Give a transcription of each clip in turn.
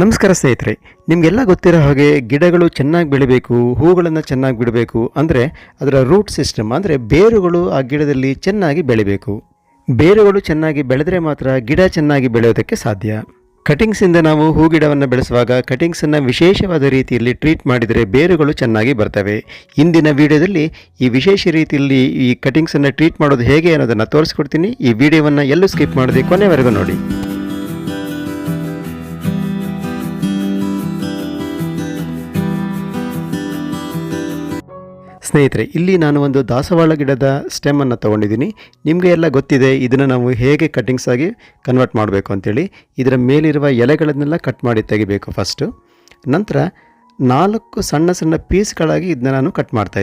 ನಮಸ್ಕಾರ ಸ್ನೇಹಿತರೆ, ನಿಮಗೆಲ್ಲ ಗೊತ್ತಿರೋ ಹಾಗೆ ಗಿಡಗಳು ಚೆನ್ನಾಗಿ ಬೆಳಿಬೇಕು, ಹೂಗಳನ್ನು ಚೆನ್ನಾಗಿ ಬಿಡಬೇಕು ಅಂದರೆ ಅದರ ರೂಟ್ ಸಿಸ್ಟಮ್ ಅಂದರೆ ಬೇರುಗಳು ಆ ಗಿಡದಲ್ಲಿ ಚೆನ್ನಾಗಿ ಬೆಳಿಬೇಕು. ಬೇರುಗಳು ಚೆನ್ನಾಗಿ ಬೆಳೆದರೆ ಮಾತ್ರ ಗಿಡ ಚೆನ್ನಾಗಿ ಬೆಳೆಯೋದಕ್ಕೆ ಸಾಧ್ಯ. ಕಟಿಂಗ್ಸಿಂದ ನಾವು ಹೂ ಗಿಡವನ್ನು ಬೆಳೆಸುವಾಗ ಕಟಿಂಗ್ಸನ್ನು ವಿಶೇಷವಾದ ರೀತಿಯಲ್ಲಿ ಟ್ರೀಟ್ ಮಾಡಿದರೆ ಬೇರುಗಳು ಚೆನ್ನಾಗಿ ಬರ್ತವೆ. ಇಂದಿನ ವಿಡಿಯೋದಲ್ಲಿ ಈ ವಿಶೇಷ ರೀತಿಯಲ್ಲಿ ಈ ಕಟಿಂಗ್ಸನ್ನು ಟ್ರೀಟ್ ಮಾಡೋದು ಹೇಗೆ ಅನ್ನೋದನ್ನು ತೋರಿಸ್ಕೊಡ್ತೀನಿ. ಈ ವಿಡಿಯೋವನ್ನು ಎಲ್ಲೂ ಸ್ಕಿಪ್ ಮಾಡದೆ ಕೊನೆವರೆಗೂ ನೋಡಿ. ಸ್ನೇಹಿತರೆ, ಇಲ್ಲಿ ನಾನು ಒಂದು ದಾಸವಾಳ ಗಿಡದ ಸ್ಟೆಮ್ಮನ್ನು ತೊಗೊಂಡಿದ್ದೀನಿ. ನಿಮಗೆ ಎಲ್ಲ ಗೊತ್ತಿದೆ, ಇದನ್ನು ನಾವು ಹೇಗೆ ಕಟಿಂಗ್ಸ್ ಆಗಿ ಕನ್ವರ್ಟ್ ಮಾಡಬೇಕು ಅಂತೇಳಿ. ಇದರ ಮೇಲಿರುವ ಎಲೆಗಳನ್ನೆಲ್ಲ ಕಟ್ ಮಾಡಿ ತೆಗಿಬೇಕು ಫಸ್ಟು ನಂತರ ನಾಲ್ಕು ಸಣ್ಣ ಸಣ್ಣ ಪೀಸ್ಗಳಾಗಿ ಇದನ್ನ ನಾನು ಕಟ್ ಮಾಡ್ತಾ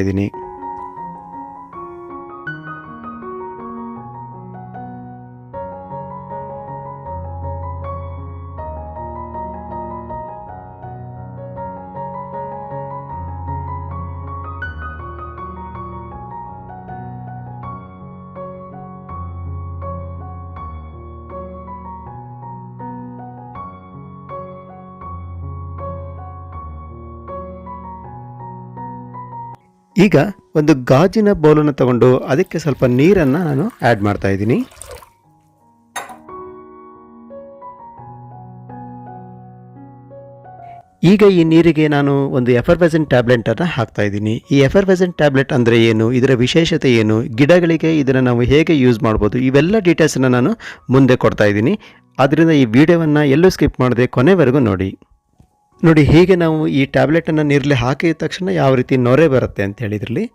ಈಗ ಒಂದು ಗಾಜಿನ ಬೌಲನ್ನು ತಗೊಂಡು ಅದಕ್ಕೆ ಸ್ವಲ್ಪ ನೀರನ್ನು ನಾನು ಆ್ಯಡ್ ಮಾಡ್ತಾ ಇದ್ದೀನಿ. ಈಗ ಈ ನೀರಿಗೆ ನಾನು ಒಂದು ಎಫರ್ವೆಸೆಂಟ್ ಟ್ಯಾಬ್ಲೆಟನ್ನು ಹಾಕ್ತಾ ಇದ್ದೀನಿ. ಈ ಎಫರ್ವೆಸೆಂಟ್ ಟ್ಯಾಬ್ಲೆಟ್ ಅಂದರೆ ಏನು? ಇದರ ವಿಶೇಷತೆ ಏನು? ಗಿಡಗಳಿಗೆ ಇದನ್ನು ನಾವು ಹೇಗೆ ಯೂಸ್ ಮಾಡ್ಬೋದು? ಇವೆಲ್ಲ ಡೀಟೇಲ್ಸನ್ನು ನಾನು ಮುಂದೆ ಕೊಡ್ತಾ ಇದ್ದೀನಿ. ಆದ್ದರಿಂದ ಈ ವಿಡಿಯೋವನ್ನು ಎಲ್ಲೂ ಸ್ಕಿಪ್ ಮಾಡದೆ ಕೊನೆವರೆಗೂ ನೋಡಿ. ನೋಡಿ, ಹೀಗೆ ನಾವು ಈ ಟ್ಯಾಬ್ಲೆಟನ್ನು ನೀರಲ್ಲಿ ಹಾಕಿದ ತಕ್ಷಣ ಯಾವ ರೀತಿ ನೊರೆ ಬರುತ್ತೆ ಅಂತ ಹೇಳಿದ್ರಲ್ಲಿ?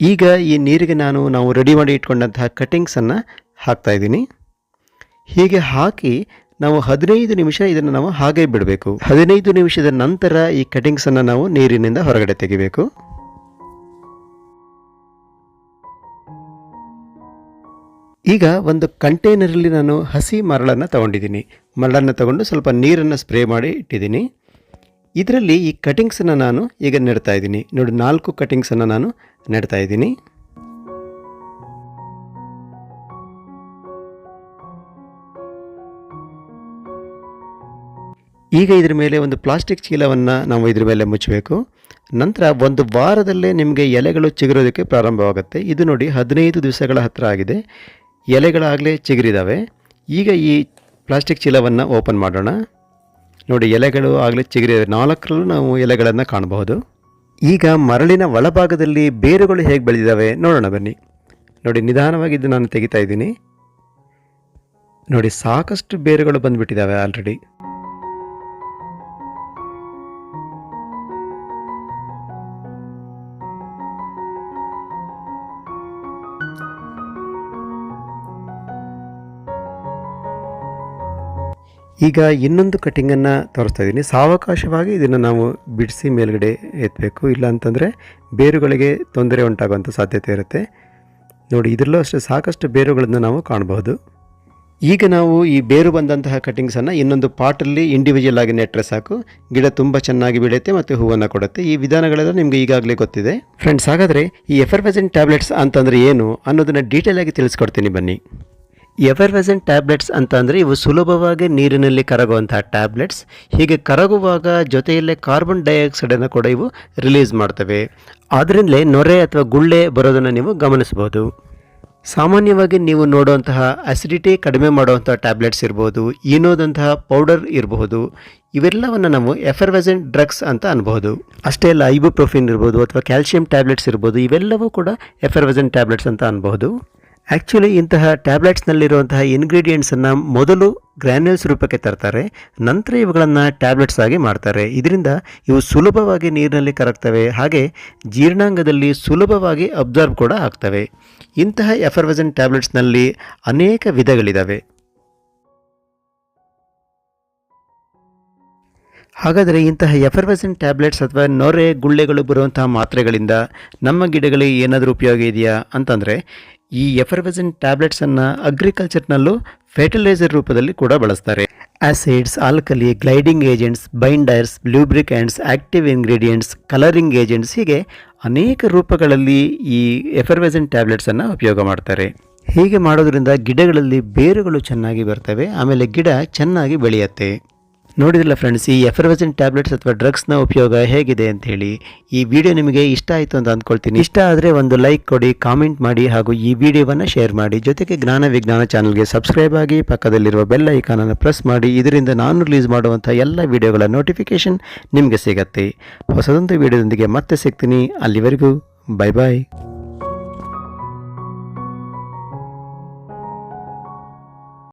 ಈಗ ಈ ನೀರಿಗೆ ನಾನು, ನಾವು ರೆಡಿ ಮಾಡಿ ಇಟ್ಕೊಂಡಂತಹ ಕಟಿಂಗ್ಸನ್ನು ಹಾಕ್ತಾ ಇದ್ದೀನಿ. ಹೀಗೆ ಹಾಕಿ ನಾವು ಹದಿನೈದು ನಿಮಿಷ ಇದನ್ನು ನಾವು ಹಾಗೆ ಬಿಡಬೇಕು. ಹದಿನೈದು ನಿಮಿಷದ ನಂತರ ಈ ಕಟಿಂಗ್ಸನ್ನು ನಾವು ನೀರಿನಿಂದ ಹೊರಗಡೆ ತೆಗಿಬೇಕು. ಈಗ ಒಂದು ಕಂಟೈನರಲ್ಲಿ ನಾನು ಹಸಿ ಮರಳನ್ನು ತಗೊಂಡಿದ್ದೀನಿ. ಮರಳನ್ನು ತಗೊಂಡು ಸ್ವಲ್ಪ ನೀರನ್ನು ಸ್ಪ್ರೇ ಮಾಡಿ ಇಟ್ಟಿದ್ದೀನಿ. ಇದರಲ್ಲಿ ಈ ಕಟಿಂಗ್ಸನ್ನು ನಾನು ಈಗ ನೆಡ್ತಾ ಇದ್ದೀನಿ. ನೋಡಿ, ನಾಲ್ಕು ಕಟಿಂಗ್ಸನ್ನು ನಾನು ನೆಡ್ತಾ ಇದ್ದೀನಿ. ಈಗ ಇದ್ರ ಮೇಲೆ ಒಂದು ಪ್ಲಾಸ್ಟಿಕ್ ಚೀಲವನ್ನು ನಾವು ಇದ್ರ ಮೇಲೆ ಮುಚ್ಚಬೇಕು. ನಂತರ ಒಂದು ವಾರದಲ್ಲೇ ನಿಮಗೆ ಎಲೆಗಳು ಚಿಗುರೋದಕ್ಕೆ ಪ್ರಾರಂಭವಾಗುತ್ತೆ. ಇದು ನೋಡಿ ಹದಿನೈದು ದಿವಸಗಳ ಹತ್ತಿರ ಆಗಿದೆ. ಎಲೆಗಳಾಗಲೇ ಚಿಗುರಿದಾವೆ. ಈಗ ಈ ಪ್ಲಾಸ್ಟಿಕ್ ಚೀಲವನ್ನು ಓಪನ್ ಮಾಡೋಣ. ನೋಡಿ ಎಲೆಗಳು ಆಗಲೇ ಚಿಗುರಿದಾವೆ ನಾಲ್ಕರಲ್ಲೂ ನಾವು ಎಲೆಗಳನ್ನು ಕಾಣಬಹುದು. ಈಗ ಮರಳಿನ ಒಳಭಾಗದಲ್ಲಿ ಬೇರುಗಳು ಹೇಗೆ ಬೆಳೆದಿದ್ದಾವೆ ನೋಡೋಣ ಬನ್ನಿ. ನೋಡಿ ನಿಧಾನವಾಗಿ ಇದು ನಾನು ತೆಗಿತಾ ಇದ್ದೀನಿ. ನೋಡಿ ಸಾಕಷ್ಟು ಬೇರುಗಳು ಬಂದುಬಿಟ್ಟಿದ್ದಾವೆ ಆಲ್ರೆಡಿ ಈಗ ಇನ್ನೊಂದು ಕಟ್ಟಿಂಗನ್ನು ತೋರಿಸ್ತಾ ಇದ್ದೀನಿ. ಸಾವಕಾಶವಾಗಿ ಇದನ್ನು ನಾವು ಬಿಡಿಸಿ ಮೇಲುಗಡೆ ಎತ್ತಬೇಕು ಇಲ್ಲ ಅಂತಂದರೆ ಬೇರುಗಳಿಗೆ ತೊಂದರೆ ಉಂಟಾಗುವಂಥ ಸಾಧ್ಯತೆ ಇರುತ್ತೆ. ನೋಡಿ, ಇದರಲ್ಲೂ ಅಷ್ಟೇ ಸಾಕಷ್ಟು ಬೇರುಗಳನ್ನು ನಾವು ಕಾಣಬಹುದು. ಈಗ ನಾವು ಈ ಬೇರು ಬಂದಂತಹ ಕಟ್ಟಿಂಗ್ಸನ್ನು ಇನ್ನೊಂದು ಪಾಟಲ್ಲಿ ಇಂಡಿವಿಜುವಲ್ ಆಗಿ ನೆಟ್ಟರೆ ಸಾಕು. ಗಿಡ ತುಂಬ ಚೆನ್ನಾಗಿ ಬೆಳೆಯುತ್ತೆ ಮತ್ತು ಹೂವನ್ನು ಕೊಡುತ್ತೆ. ಈ ವಿಧಾನಗಳೆಲ್ಲ ನಿಮಗೆ ಈಗಾಗಲೇ ಗೊತ್ತಿದೆ. ಫ್ರೆಂಡ್ಸ್ ಹಾಗಾದರೆ ಈ ಎಫರ್ವೆಸೆಂಟ್ ಟ್ಯಾಬ್ಲೆಟ್ಸ್ ಅಂತಂದರೆ ಏನು ಅನ್ನೋದನ್ನು ಡೀಟೇಲಾಗಿ ತಿಳಿಸ್ಕೊಡ್ತೀನಿ ಬನ್ನಿ. ಎವರ್ವೆಸೆಂಟ್ ಟ್ಯಾಬ್ಲೆಟ್ಸ್ ಅಂತ ಅಂದರೆ ಇವು ಸುಲಭವಾಗಿ ನೀರಿನಲ್ಲಿ ಕರಗುವಂತಹ ಟ್ಯಾಬ್ಲೆಟ್ಸ್ ಹೀಗೆ ಕರಗುವಾಗ ಜೊತೆಯಲ್ಲೇ ಕಾರ್ಬನ್ ಡೈಆಕ್ಸೈಡನ್ನು ಕೂಡ ಇವು ರಿಲೀಸ್ ಮಾಡ್ತವೆ. ಆದ್ದರಿಂದಲೇ ನೊರೆ ಅಥವಾ ಗುಳ್ಳೆ ಬರೋದನ್ನು ನೀವು ಗಮನಿಸ್ಬೋದು ಸಾಮಾನ್ಯವಾಗಿ ನೀವು ನೋಡುವಂತಹ ಅಸಿಡಿಟಿ ಕಡಿಮೆ ಮಾಡುವಂಥ ಟ್ಯಾಬ್ಲೆಟ್ಸ್ ಇರ್ಬೋದು ಏನೋದಂತಹ ಪೌಡರ್ ಇರಬಹುದು ಇವೆಲ್ಲವನ್ನು ನಾವು ಎಫರ್ವೆಸೆಂಟ್ ಡ್ರಗ್ಸ್ ಅಂತ ಅನ್ಬೋದು ಅಷ್ಟೇ ಅಲ್ಲ ಐಬುಪ್ರೋಫಿನ್ ಇರ್ಬೋದು ಅಥವಾ ಕ್ಯಾಲ್ಸಿಯಂ ಟ್ಯಾಬ್ಲೆಟ್ಸ್ ಇರ್ಬೋದು, ಇವೆಲ್ಲವೂ ಕೂಡ ಎಫರ್ವೆಸೆಂಟ್ ಟ್ಯಾಬ್ಲೆಟ್ಸ್ ಅಂತ ಅನ್ಬಹುದು. ಆ್ಯಕ್ಚುಲಿ ಇಂತಹ ಟ್ಯಾಬ್ಲೆಟ್ಸ್ನಲ್ಲಿರುವಂತಹ ಇಂಗ್ರೀಡಿಯೆಂಟ್ಸನ್ನು ಮೊದಲು ಗ್ರ್ಯಾನ್ಯೂಲ್ಸ್ ರೂಪಕ್ಕೆ ತರ್ತಾರೆ, ನಂತರ ಇವುಗಳನ್ನು ಟ್ಯಾಬ್ಲೆಟ್ಸ್ ಆಗಿ ಮಾಡ್ತಾರೆ. ಇದರಿಂದ ಇವು ಸುಲಭವಾಗಿ ನೀರಿನಲ್ಲಿ ಕರಗ್ತವೆ, ಹಾಗೆ ಜೀರ್ಣಾಂಗದಲ್ಲಿ ಸುಲಭವಾಗಿ ಅಬ್ಸರ್ವ್ ಕೂಡ ಆಗ್ತವೆ. ಇಂತಹ ಎಫರ್ವೆಸನ್ ಟ್ಯಾಬ್ಲೆಟ್ಸ್ನಲ್ಲಿ ಅನೇಕ ವಿಧಗಳಿದ್ದಾವೆ ಹಾಗಾದರೆ ಇಂತಹ ಎಫರ್ವೆಸನ್ ಟ್ಯಾಬ್ಲೆಟ್ಸ್ ಅಥವಾ ನೊರೆ ಗುಳ್ಳೆಗಳು ಬರುವಂತಹ ಮಾತ್ರೆಗಳಿಂದ ನಮ್ಮ ಗಿಡಗಳಿಗೆ ಏನಾದರೂ ಉಪಯೋಗ ಇದೆಯಾ ಅಂತಂದರೆ ಈ ಎಫರ್ವೆಸನ್ ಟ್ಯಾಬ್ಲೆಟ್ಸನ್ನು ಅಗ್ರಿಕಲ್ಚರ್ನಲ್ಲೂ ಫರ್ಟಿಲೈಸರ್ ರೂಪದಲ್ಲಿ ಕೂಡ ಬಳಸ್ತಾರೆ. Acids, alkali, gliding agents, binders lubricants active ingredients, colouring agents ಹೀಗೆ ಅನೇಕ ರೂಪಗಳಲ್ಲಿ ಈ ಎಫರ್ವೆಸೆಂಟ್ ಟ್ಯಾಬ್ಲೆಟ್ಸನ್ನು ಉಪಯೋಗ ಮಾಡ್ತಾರೆ. ಹೀಗೆ ಮಾಡೋದ್ರಿಂದ ಗಿಡಗಳಲ್ಲಿ ಬೇರುಗಳು ಚೆನ್ನಾಗಿ ಬರ್ತವೆ, ಆಮೇಲೆ ಗಿಡ ಚೆನ್ನಾಗಿ ಬೆಳೆಯುತ್ತೆ. ನೋಡಿದಿಲ್ಲ ಫ್ರೆಂಡ್ಸ್ ಈ ಎಫರ್ವೆಸೆಂಟ್ ಟ್ಯಾಬ್ಲೆಟ್ಸ್ ಅಥವಾ ಡ್ರಗ್ಸ್ನ ಉಪಯೋಗ ಹೇಗಿದೆ ಅಂತ ಹೇಳಿ ಈ ವಿಡಿಯೋ ನಿಮಗೆ ಇಷ್ಟ ಆಯಿತು ಅಂತ ಅಂದ್ಕೊಳ್ತೀನಿ. ಇಷ್ಟ ಆದರೆ ಒಂದು ಲೈಕ್ ಕೊಡಿ ಕಾಮೆಂಟ್ ಮಾಡಿ ಹಾಗೂ ಈ ವಿಡಿಯೋವನ್ನು ಶೇರ್ ಮಾಡಿ. ಜೊತೆಗೆ ಜ್ಞಾನ ವಿಜ್ಞಾನ ಚಾನಲ್ಗೆ ಸಬ್ಸ್ಕ್ರೈಬ್ ಆಗಿ ಪಕ್ಕದಲ್ಲಿರುವ ಬೆಲ್ ಐಕಾನನ್ನು ಪ್ರೆಸ್ ಮಾಡಿ. ಇದರಿಂದ ನಾನು ರಿಲೀಸ್ ಮಾಡುವಂಥ ಎಲ್ಲ ವಿಡಿಯೋಗಳ ನೋಟಿಫಿಕೇಷನ್ ನಿಮಗೆ ಸಿಗತ್ತೆ. ಹೊಸದೊಂದು ವಿಡಿಯೋದೊಂದಿಗೆ ಮತ್ತೆ ಸಿಗ್ತೀನಿ. ಅಲ್ಲಿವರೆಗೂ ಬೈ ಬಾಯ್